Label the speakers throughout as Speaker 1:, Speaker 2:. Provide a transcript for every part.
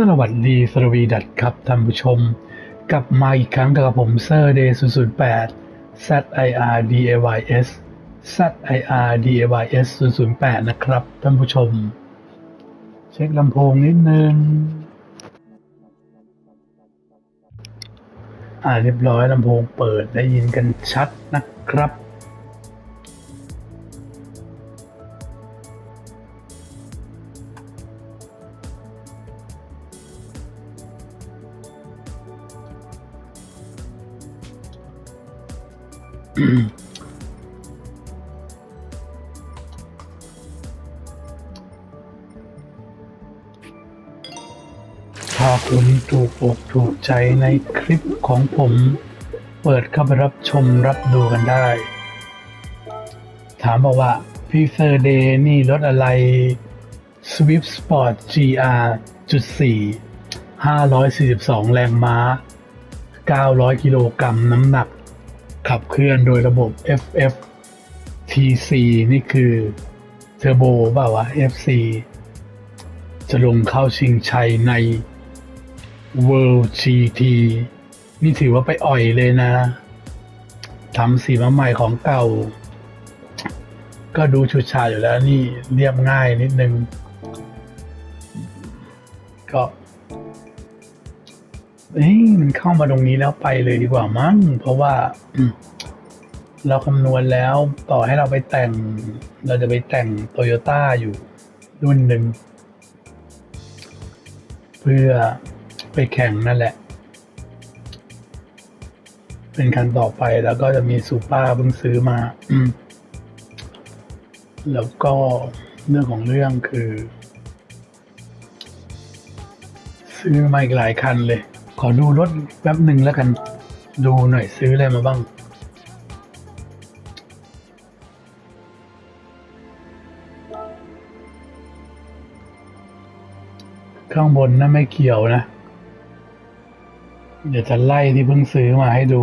Speaker 1: สวัสดีสวีดัตครับท่านผู้ชม กลับมาอีกครั้งกับผมเซอร์เดย์008 ZIR DAYS ZIR DAYS 008นะครับท่านผู้ชม เช็คลำโพงนิดนึง อ่าเรียบร้อยลำโพงเปิดได้ยินกันชัดนะครับ ถ้าคุณถูกอกถูกใจในคลิปของผม เปิดเข้าไปรับชมรับดูกันได้ ถามบอกว่าพีเซอร์เดย์นี่รถอะไร Swift Sport GR จุด4 542 แรงม้า 900 กิโลกรัมน้ำหนัก ขับเคลื่อนโดยระบบ FF TC นี่คือเทอร์โบเปล่าวะ FC จะลงเข้าชิงชัยใน World GT นี่ถือว่าไปอ่อยเลยนะทำสีมาใหม่ของเก่า ก็ดูชุดชาอยู่แล้วนี่เรียบง่ายนิดนึง ก็ เอ้ยมันเข้ามาตรงนี้แล้วไปเลยดีกว่ามั้งเพราะว่าเราคำนวณแล้วต่อให้เราไปแต่ง เราจะไปแต่งโตโยต้าอยู่รุ่นหนึ่ง เพื่อไปแข่งนั่นแหละ เป็นคันต่อไปแล้วก็จะมีซูเปอร์เพิ่งซื้อมา แล้วก็เรื่องของเรื่องคือ ซื้อมาอีกหลายคันเลย ขอดูรถแป๊บหนึ่งแล้วกัน ดูหน่อยซื้ออะไรมาบ้าง ข้างบนนะ่ะไม่เกี่ยวนะ เดี๋ยวจะไล่ที่เพิ่งซื้อมาให้ดู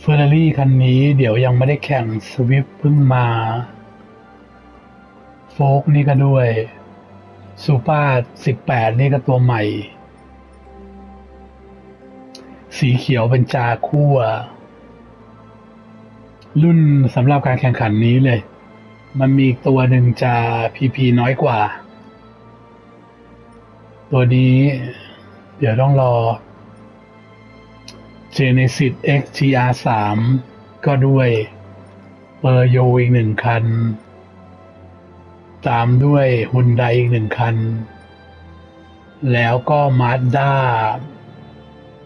Speaker 1: เฟอร์รารี่คันนี้เดี๋ยวยังไม่ได้แข่งสวิฟเพิ่งมาโฟกนี่ก็ด้วยซูเปอร์สิบแปดนี่ก็ตัวใหม่ สีเขียวเป็นจาคู่อะรุ่นสำหรับการแข่งขันนี้เลย มันมีตัวหนึ่งจาพีพีน้อยกว่า ตัวนี้ เดี๋ยวต้องรอ Genesis XGR 3ก็ด้วยเปอร์โยอีกหนึ่งคัน ตามด้วยฮุนไดอีกหนึ่งคัน แล้วก็มาสด้า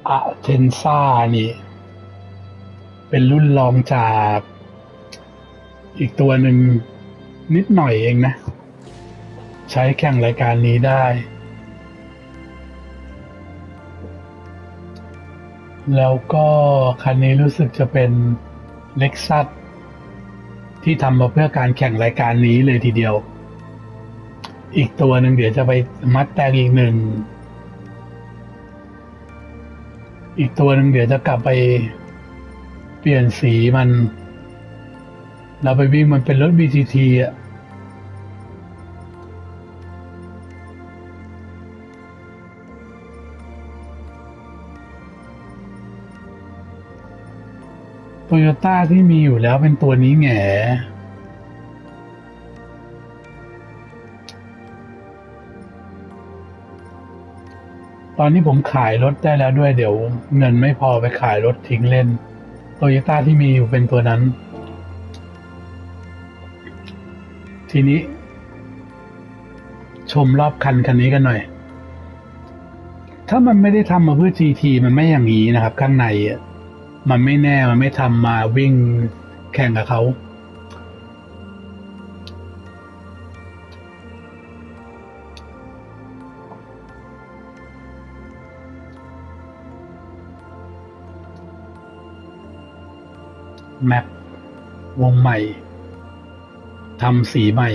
Speaker 1: อะเทนซ่านี่ เป็นรุ่นรองจากอีกตัวหนึ่งนิดหน่อยเองนะ ใช้แข่งรายการนี้ได้ แล้วก็คันนี้รู้สึกจะเป็นเล็กซัสที่ทำมาเพื่อการแข่งรายการนี้เลยทีเดียว อีกตัวหนึ่งเดี๋ยวจะไปมัดแต่งอีกหนึ่ง อีกตัวหนึ่งเดี๋ยวจะกลับไปเปลี่ยนสีมัน เราไปวิ่งมันเป็นรถ BTT อะ โตโยต้าที่มีอยู่แล้วเป็นตัวนี้แหงตอนนี้ผมขายรถได้แล้วด้วยเดี๋ยว เงินไม่พอไปขายรถทิ้งเล่นโตโยต้าที่มีอยู่เป็นตัวนั้น ทีนี้ ชมรอบคันคันนี้กันหน่อย ถ้ามันไม่ได้ทำมาเพื่อ GT มันไม่อย่างนี้นะครับ ข้างในอะ มันไม่แน่มันไม่ทำมาวิ่งแข่งกับเขาแมปวงใหม่ทำสีใหม่